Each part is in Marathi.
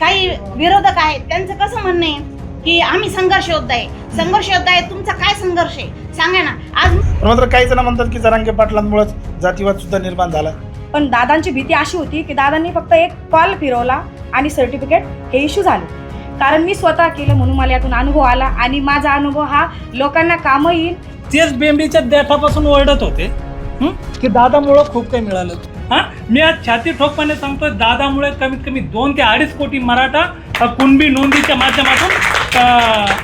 काही विरोधक आहेत त्यांचं कसं म्हणणं आहे की आम्ही संघर्ष योद्धा आहे? संघर्ष योद्धा आहे तुमचा काय संघर्ष आहे? सांगा ना. आज पण मात्र काही जण म्हणतात की जरांगे पाटलांमुळेच जातीवाद सुद्धा निर्माण झाला. पण दादांची भीती अशी होती की दादांनी फक्त एक कॉल फिरवला आणि सर्टिफिकेट हे इश्यू झाले. कारण मी स्वतः केलं म्हणून मला यातून अनुभव आला आणि माझा अनुभव हा लोकांना कामं येईल. तेच बेंबीच्या देठापासून ओरडत होते. हं? की दादामुळं खूप काही मिळालं. हा? मी आज छाती ठोकपणे सांगतोय दादामुळे कमीत कमी दोन ते अडीच कोटी मराठा कुणबी नोंदीच्या माध्यमातून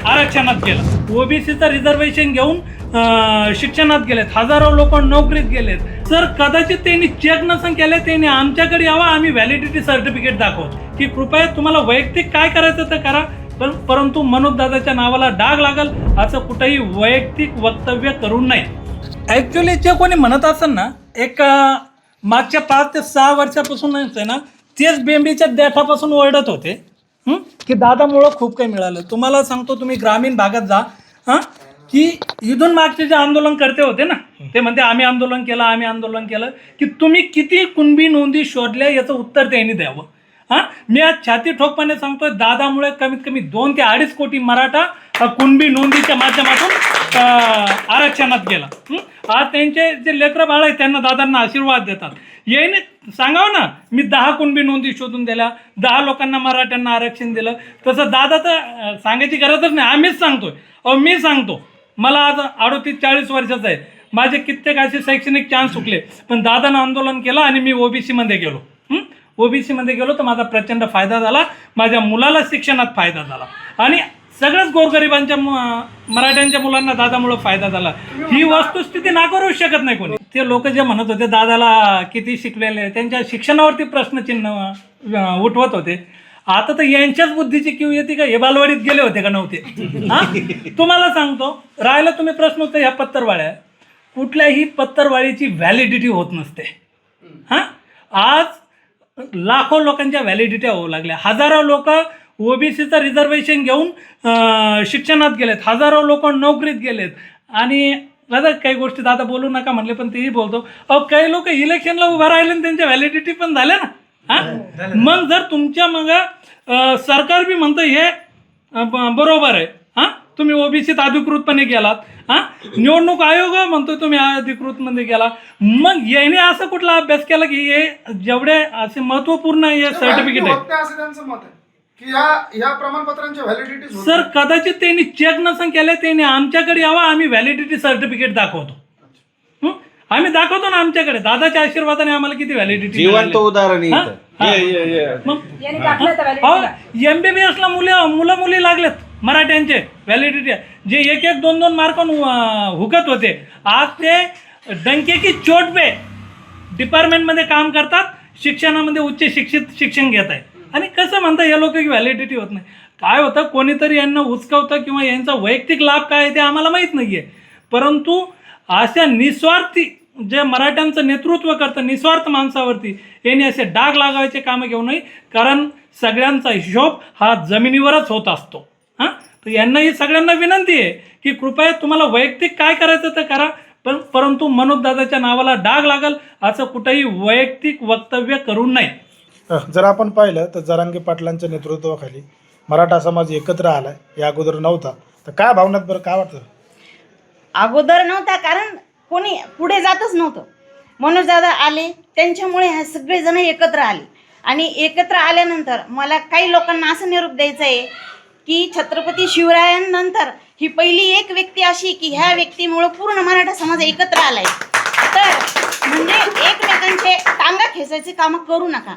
आरक्षणात गेलं. ओबीसीचं रिझर्वेशन घेऊन शिक्षणात गेलेत हजारो लोक नोकरीत गेलेत. सर कदाचित त्यांनी चेक नसन केले त्यांनी आमच्याकडे यावं आम्ही व्हॅलिडिटी सर्टिफिकेट दाखवतो. की कृपया तुम्हाला वैयक्तिक काय करायचं तर करा. पण परंतु मनोज दादाच्या नावाला डाग लागल असं कुठंही वैयक्तिक वक्तव्य करू नये ॲक्च्युली जे कोणी म्हणत असेल ना एक मागच्या पाच ते सहा वर्षापासून आहे ना तेच बेंबीच्या देठापासून ओरडत होते. की दादामुळं खूप काही मिळालं. तुम्हाला सांगतो तुम्ही ग्रामीण भागात जा. हां? की इथून मागचे जे आंदोलन करते होते ना ते म्हणते आम्ही आंदोलन केलं आम्ही आंदोलन केलं. की तुम्ही किती कुणबी नोंदी शोधल्या याचं उत्तर त्यांनी द्यावं. हां? मी आज छाती ठोकपणे सांगतोय दादामुळे कमीत कमी दोन ते अडीच कोटी मराठा कुणबी नोंदीच्या माध्यमातून आरक्षणात गेला. आज त्यांचे जे लेकरं बाळ आहेत त्यांना दादांना आशीर्वाद देतात. येईने सांगावं ना मी दहा कुणबी नोंदी शोधून दिल्या दहा लोकांना मराठ्यांना आरक्षण दिलं. तसं दादा तर सांगायची गरजच नाही आम्हीच सांगतोय. अहो मी सांगतो मला आज अडोतीस चाळीस वर्षाचं आहे. माझे कित्येक असे शैक्षणिक चान्स चुकले पण दादानं आंदोलन केलं आणि मी ओबीसीमध्ये गेलो. ओबीसीमध्ये गेलो तर माझा प्रचंड फायदा झाला माझ्या मुलाला शिक्षणात फायदा झाला. आणि सगळ्याच गोरगरिबांच्या मराठ्यांच्या मुलांना दादामुळं फायदा झाला. ही वस्तुस्थिती नाकारू शकत नाही कोणी. ते लोक जे म्हणत होते दादाला किती शिकलेले? त्यांच्या शिक्षणावरती प्रश्नचिन्ह उठवत होते. आता तर यांच्याच बुद्धीची किव येते का? हे बालवाडीत गेले होते का नव्हते? हा? तुम्हाला सांगतो राहिला तुम्ही प्रश्न होता ह्या पत्तरवाळ्या कुठल्याही पत्तरवाळीची व्हॅलिडिटी होत नसते. हां? आज लाखो लोकांच्या व्हॅलिडिटी होऊ लागल्या. हजारो लोक ओबीसीचं रिझर्वेशन घेऊन शिक्षणात गेलेत. हजारो लोक नोकरीत गेलेत. आणि दादा काही गोष्टी दादा बोलू नका म्हणले पण तेही बोलतो. अहो काही लोक इलेक्शनला उभं राहिले आणि त्यांच्या व्हॅलिडिटी पण झाल्या ना. हां? मग जर तुमच्या मग सरकार बी म्हणतं हे बरोबर आहे. हां? तुम्ही ओबीसीत अधिकृतपणे गेलात. हां? निवडणूक आयोग म्हणतो तुम्ही अधिकृतमध्ये गेला. मग याने असं कुठला अभ्यास केला की हे जेवढे असे महत्त्वपूर्ण हे सर्टिफिकेट आहे. की या या प्रमाणपत्रांच्या व्हॅलिडिटी सर कदाचित त्यांनी चेक नसन केले त्यांनी आमच्याकडे यावं आम्ही व्हॅलिडिटी सर्टिफिकेट दाखवतो. हं? आम्ही दाखवतो ना आमच्याकडे. दादाच्या आशीर्वादाने आम्हाला किती व्हॅलिडिटी जिवंत उदाहरण आहे हा? इथं. मग? यांनी validity ला. मुलं मुलं मुली लागलेत मराठ्यांचे व्हॅलिडिटी जे एक एक दोन दोन मार्क हुकत होते. आज ते डंके की चोट पे डिपार्टमेंटमध्ये काम करतात शिक्षणामध्ये उच्च शिक्षित शिक्षण घेत आहे आणि कसं म्हणता या लोक की व्हॅलिडिटी होत नाही. काय होतं कोणीतरी यांना उचकवतं किंवा यांचा वैयक्तिक लाभ काय आहे ते आम्हाला माहीत नाही आहे परंतु अशा निस्वार्थी जे मराठ्यांचं नेतृत्व करतं निस्वार्थ माणसावरती यांनी असे डाग लागायचे कामं घेऊ नये. कारण सगळ्यांचा हिशोब हा जमिनीवरच होत असतो. हां? तर यांना ही सगळ्यांना विनंती आहे की कृपया तुम्हाला वैयक्तिक काय करायचं तर करा. पण परंतु मनोजदादाच्या नावाला डाग लागल असं कुठंही वैयक्तिक वक्तव्य करू नये. जर आपण पाहिलं तर जरांगे पाटलांच्या नेतृत्वाखाली मराठा समाज एकत्र आलाय या अगोदर नव्हता. तर काय भावनात बरं काय वाटतं? अगोदर नव्हता कारण कोणी पुढे जातच नव्हतं. मनोज दादा आले त्यांच्यामुळे ह्या सगळेजण एकत्र आले. आणि एकत्र आल्यानंतर मला काही लोकांना असं निरूप द्यायचं आहे की छत्रपती शिवरायांनंतर ही पहिली एक व्यक्ती अशी की ह्या व्यक्तीमुळं पूर्ण मराठा समाज एकत्र आलाय. तर म्हणजे एकमेकांचे टांगा खेचायचे कामं करू नका.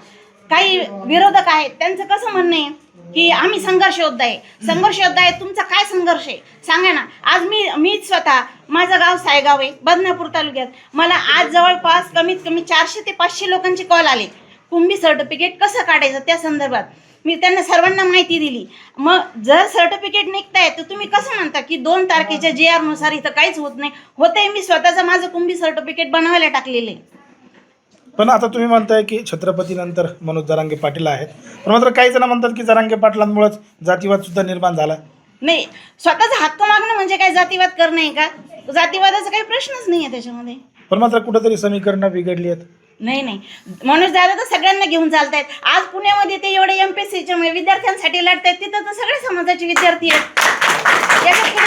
काही विरोधक आहेत त्यांचं कसं म्हणणं आहे की आम्ही संघर्ष योद्धा आहे. संघर्ष योद्धा आहे तुमचा काय संघर्ष आहे? सांगा ना. आज मी मीच स्वतः माझं गाव सायगाव आहे बदनापूर तालुक्यात. मला आज जवळपास कमीत कमी चारशे ते पाचशे लोकांचे कॉल आले. कुंभी सर्टिफिकेट कसं काढायचं त्या संदर्भात? मी त्यांना सर्वांना माहिती दिली. मग जर सर्टिफिकेट निघताय तर तुम्ही कसं म्हणता की दोन तारखेच्या जे आरनुसार इथं काहीच होत नाही? होतंय मी स्वतःचं माझं कुंभी सर्टिफिकेट बनवायला टाकलेलं आहे. पण आता तुम्ही म्हणताय की छत्रपतीनंतर मनोज जरांगे पाटील आहेत. पण मात्र काही जण म्हणतात की जरांगे पाटलांमुळेच जातीवाद सुद्धा निर्माण झाला. नाही स्वतःचा हक्क मागणं म्हणजे काय जातीवाद करणं आहे का? जातीवादाचा काही प्रश्नच नाही आहे त्याच्यामध्ये. पण मात्र कुठेतरी समीकरणं बिघडली आहेत. नाही नाही. मनोज दादा तर सगळ्यांना घेऊन चालतायत. आज पुण्यामध्ये ते एवढे एम पी विद्यार्थ्यांसाठी लढतायत तिथं तर सगळे समाजाचे विद्यार्थी आहेत. याच्यात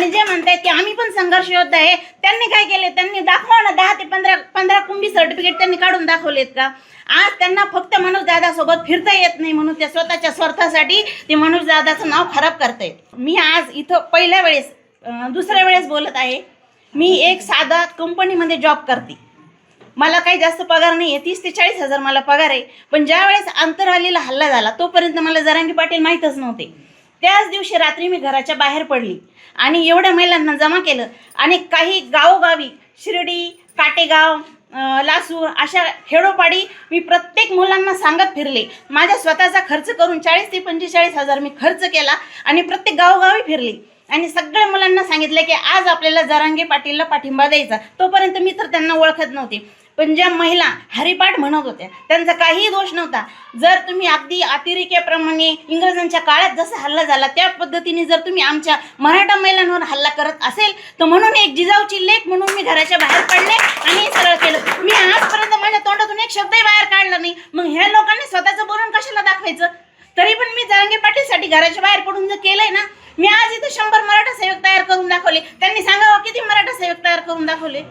आणि जे म्हणतायत की आम्ही पण संघर्ष योद्धा आहे त्यांनी काय केले? त्यांनी दाखवा ना दहा ते पंधरा पंधरा कुंभी सर्टिफिकेट त्यांनी काढून दाखवलेत का? आज त्यांना फक्त मनोज दादासोबत फिरता येत नाही म्हणून त्या स्वतःच्या स्वार्थासाठी ते मनोज दादाचं नाव खराब करतायत. मी आज इथं पहिल्या वेळेस दुसऱ्या वेळेस बोलत आहे. मी एक साधा कंपनीमध्ये जॉब करते. मला काही जास्त पगार नाही आहे तीस ते चाळीस हजार मला पगार आहे. पण ज्यावेळेस अंतरवालीला हल्ला झाला तोपर्यंत मला जरांगी पाटील माहीतच नव्हते. त्याच दिवशी रात्री मी घराच्या बाहेर पडली. आणि एवढ्या महिलांना जमा केलं. आणि काही गावोगावी शिर्डी काटेगाव लासूर अशा खेडोपाडी मी प्रत्येक मुलांना सांगत फिरले. माझ्या स्वतःचा खर्च करून चाळीस ते पंचेचाळीस हजार मी खर्च केला आणि प्रत्येक गावोगावी फिरली. आणि सगळ्या मुलांना सांगितलं की आज आपल्याला जरांगे पाटीलला पाठिंबा द्यायचा. तोपर्यंत मी तर त्यांना ओळखत नव्हते. पण ज्या महिला हरिपाठ म्हणत होत्या त्यांचा काहीही दोष नव्हता. जर तुम्ही अगदी अतिरेक्याप्रमाणे इंग्रजांच्या काळात जसा हल्ला झाला त्या पद्धतीने जर तुम्ही आमच्या मराठा महिलांवर हल्ला करत असेल तर म्हणून एक जिजाऊची लेख म्हणून मी घराच्या बाहेर पडले आणि सरळ केलं. मी आजपर्यंत माझ्या तोंडातून एक शब्दही बाहेर काढला नाही. मग ह्या लोकांनी स्वतःचं बोलून कशाला दाखवायचं? तरी पण मी जांगे पाटीलसाठी घराच्या बाहेर पडून जर केलंय ना मी आज इथं शंभर मराठा सेवक तयार करून दाखवले. त्यांनी सांगावं किती मराठा सेवक तयार करून दाखवले?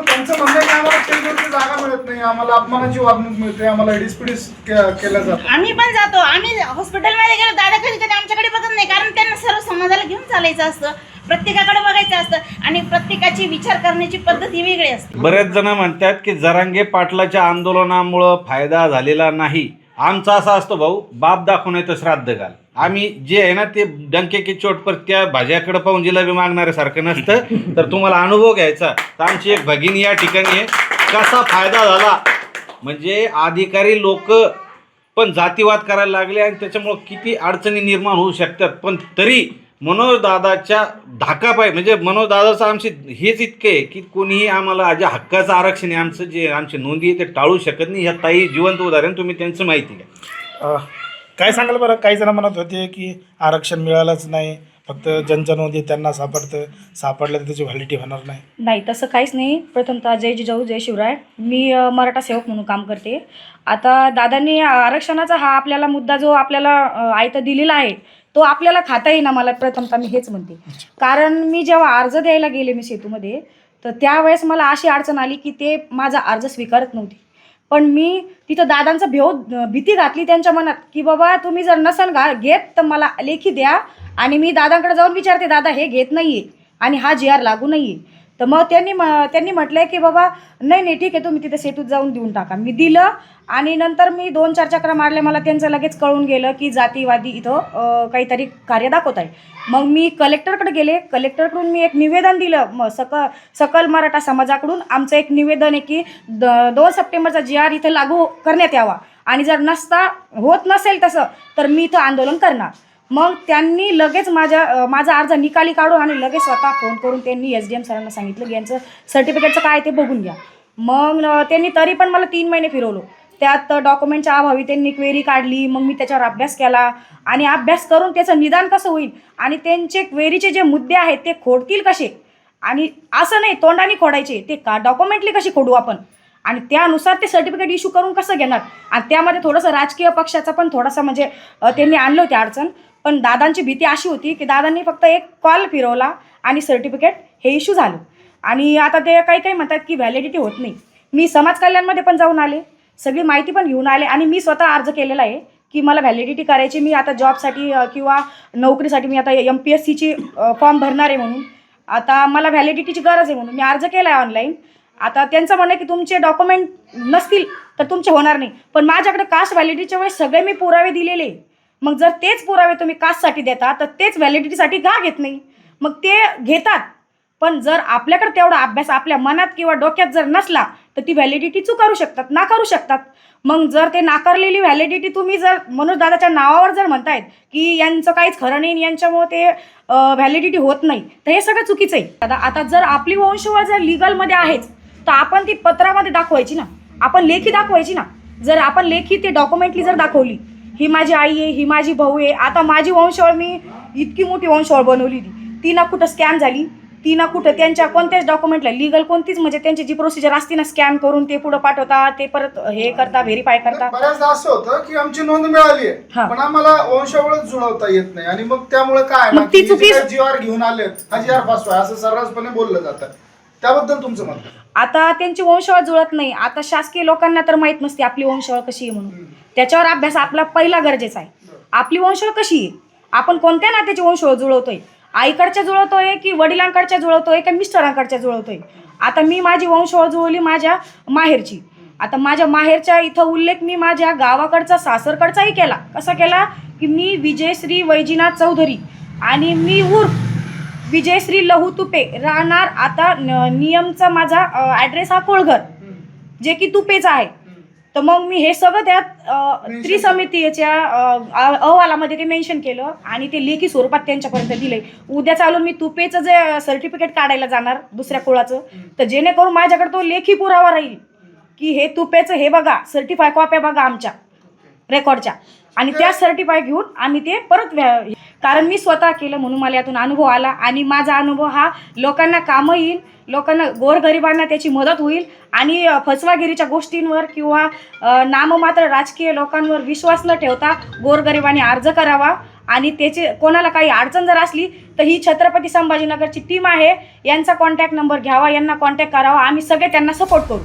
त्यांचं म्हणणं आहे की आम्हाला जागा मिळत नाही. आम्हाला अपमानाची वागणूक मिळते. आम्हाला डिस्पिडिस केल्या जातं आम्ही पण जातो. आम्ही हॉस्पिटलमध्ये गेलो दादा कधी कधी आमच्याकडे बघत नाही. कारण त्यांना सर्व समाजाला घेऊन चालायचं असतं. प्रत्येकाकडे बघायचं असतं. आणि प्रत्येकाची विचार करण्याची पद्धत ही वेगळी असते. बरेच जण म्हणतात की जरांगे पाटलाच्या आंदोलनामुळं फायदा झालेला नाही. आमचा असा असतो भाऊ. बाप दाखवून येतो श्राद्ध घाल आम्ही जे आहे ना ते डंके की चोट पर त्या भाज्याकडे पाहून जिलेबी मागणाऱ्यासारखं नसतं. तर तुम्हाला अनुभव घ्यायचा. तर आमची एक भगिनी या ठिकाणी आहे. कसा फायदा झाला? म्हणजे अधिकारी लोक पण जातीवाद करायला लागले आणि त्याच्यामुळं किती अडचणी निर्माण होऊ शकतात. पण तरी मनोजदादाच्या धाकापाय धाका पाय म्हणजे मनोजदादाचं आमचे हेच इतके आहे की कोणीही आम्हाला जे हक्काचं आरक्षण आहे आमचं जे आमची नोंदी आहे ते टाळू शकत नाही. ह्या ताई जिवंत उदाहरण तुम्ही त्यांचं माहिती घ्या. काय सांगाल बरं? काही जण म्हणत होते की आरक्षण मिळालंच नाही फक्त ज्यांच्या नोंदी त्यांना सापडतं. सापडलं तर त्याची व्हॅलिटी होणार नाही. नाही तसं काहीच नाही. प्रथमतः जय जिजाऊ जय शिवराय. मी अ, मराठा सेवक म्हणून काम करते. आता दादांनी आरक्षणाचा हा आपल्याला मुद्दा जो आपल्याला अ, आयता दिलेला आहे तो आपल्याला खाता येईना मला प्रथमतः मी हेच म्हणते. कारण मी जेव्हा अर्ज द्यायला गेले मी सेतूमध्ये तर त्यावेळेस मला अशी अडचण आली की ते माझा अर्ज स्वीकारत नव्हते. पण मी तिथं दादांचं भेव भीती घातली त्यांच्या मनात की बाबा तुम्ही जर नसन घा घेत तर मला लेखी द्या. आणि मी दादांकडे जाऊन विचारते दादा हे घेत नाहीये. आणि हा जी आर लागू नाहीये. तर मग त्यांनी म त्यांनी म्हटलंय की बाबा नाही नाही ठीक आहे तुम्ही तिथे सेतूत जाऊन देऊन टाका. मी दिलं आणि नंतर मी दोन चार चक्र मारले. मला त्यांचं लगेच कळून गेलं की जातीवादी इथं काहीतरी कार्य दाखवत आहे. मग मी कलेक्टरकडे गेले. कलेक्टरकडून मी एक निवेदन दिलं. म सकल सकल मराठा समाजाकडून आमचं एक निवेदन आहे की द दोन सप्टेंबरचा जी आर इथं लागू करण्यात यावा. आणि जर नसता होत नसेल तसं तर मी इथं आंदोलन करणार. मग त्यांनी लगेच माझ्या माझा अर्ज निकाली काढून आणि लगेच स्वतः फोन करून त्यांनी एस डी एम सरांना सांगितलं की यांचं सर्टिफिकेटचं काय ते बघून घ्या. मग त्यांनी तरी पण मला तीन महिने फिरवलो. त्यात डॉक्युमेंटच्या अभावी त्यांनी क्वेरी काढली मग मी त्याच्यावर अभ्यास केला आणि अभ्यास करून त्याचं निदान कसं होईल आणि त्यांचे क्वेरीचे जे मुद्दे आहेत ते खोडतील कसे? आणि असं नाही तोंडाने खोडायचे ते का डॉक्युमेंटली कशी खोडू आपण? आणि त्यानुसार ते सर्टिफिकेट इश्यू करून कसं घेणार? आणि त्यामध्ये थोडंसं राजकीय पक्षाचा पण थोडासा म्हणजे त्यांनी आणलं होती अडचण. पण दादांची भीती अशी होती की दादांनी फक्त एक कॉल फिरवला आणि सर्टिफिकेट हे इश्यू झालं. आणि आता ते काही काही म्हणतात की व्हॅलिडिटी होत नाही. मी समाज कल्याणमध्ये पण जाऊन आले. सगळी माहिती पण घेऊन आले आणि मी स्वतः अर्ज केलेला आहे की मला व्हॅलिडिटी करायची. मी आता जॉबसाठी किंवा नोकरीसाठी मी आता एम पी एस सीची फॉर्म भरणार आहे म्हणून. आता मला व्हॅलिडिटीची गरज आहे म्हणून. मी अर्ज केला आहे ऑनलाईन आता त्यांचं म्हणणं की तुमचे डॉक्युमेंट नसतील तर तुमचे होणार नाही. पण माझ्याकडे कास्ट व्हॅलिडिटीच्या वेळेस सगळे मी पुरावे दिलेले. आहे. मग जर तेच पुरावे तुम्ही कास्टसाठी देता तर तेच व्हॅलिडिटीसाठी का घेत नाही? मग ते घेतात. पण जर आपल्याकडे तेवढा अभ्यास आपल्या मनात किंवा डोक्यात जर नसला तर ती व्हॅलिडिटी चुकारू शकतात नाकारू शकतात. मग जर ते नाकारलेली व्हॅलिडिटी तुम्ही जर मनोज दादाच्या नावावर जर म्हणतायत की यांचं काहीच खरं नाही यांच्यामुळे ते व्हॅलिडिटी होत नाही तर हे सगळं चुकीचं आहे. आता आता जर आपली वंशवळ जर लिगलमध्ये आहेच तर आपण ती पत्रामध्ये दाखवायची ना. आपण लेखी दाखवायची ना. जर आपण लेखी ते डॉक्युमेंटली जर दाखवली ही माझी आई आहे ही माझी भाऊ आहे आता माझी वंशवळ मी इतकी मोठी वंशवळ बनवली ती ती ना कुठं स्कॅम झाली? ती ना कुठं त्यांच्या कोणत्याच डॉक्युमेंटला लिगल कोणतीच म्हणजे त्यांची जी प्रोसिजर असते ना स्कॅन करून ते पुढं पाठवता ते परत हे करता व्हेरीफाय करता बऱ्याचदा असं होतं की आमची नोंद मिळाली आहे. पण आम्हाला वंशावळच जुळवता येत नाही. आणि मग त्यामुळे काय? मग ती चुकी- काही जी आर घेऊन आलेत हा जी आर फसवा असं सर्रासपणे बोललं जातं. त्याबद्दल तुमचं मत काय? आता त्यांची वंशावळ जुळत नाही. आता शासकीय लोकांना तर माहीत नसते आपली वंशावळ कशी आहे म्हणून. त्याच्यावर अभ्यास आपला पहिला गरजेचा आहे. आपली वंशावळ कशी आहे? आपण कोणत्या नात्याची वंशावळ जुळवतोय? आईकडच्या जुळवतोय की वडिलांकडच्या जुळवतोय का मिस्टरांकडच्या जुळवतोय? आता मी माझी वंशावळ जुळवली माझ्या माहेरची. आता माझ्या माहेरच्या इथं उल्लेख मी माझ्या गावाकडचा सासरकडचाही केला. कसा केला? की मी विजयश्री वैजीनाथ चौधरी आणि मी उर्फ विजयश्री लहू तुपे. राहणार आता नियमचा माझा ॲड्रेस हा कोळघर. जे की तुपेचा आहे. तर मग मी हे सगळं त्यात त्रिसमितीच्या अहवालामध्ये ते मेन्शन केलं. आणि ते लेखी स्वरूपात त्यांच्यापर्यंत दिले उद्या चालून मी तुपेचं जे सर्टिफिकेट काढायला जाणार दुसऱ्या कुळाचं तर जेणेकरून माझ्याकडे तो लेखी पुरावा राहील. की हे तुपेचं हे बघा सर्टिफाय कॉप्या बघा आमच्या रेकॉर्डच्या आणि त्या सर्टिफाय घेऊन आम्ही ते परत कारण मी स्वतः केलं म्हणून मला यातून अनुभव आला. आणि माझा अनुभव हा लोकांना कामं येईल लोकांना गोरगरिबांना त्याची मदत होईल आणि फसवागिरीच्या गोष्टींवर किंवा नाममात्र राजकीय लोकांवर विश्वास न ठेवता गोरगरिबांनी अर्ज करावा. आणि त्याचे कोणाला काही अडचण जर असली तर ही छत्रपती संभाजीनगरची टीम आहे. यांचा कॉन्टॅक्ट नंबर घ्यावा यांना कॉन्टॅक्ट करावा. आम्ही सगळे त्यांना सपोर्ट करू.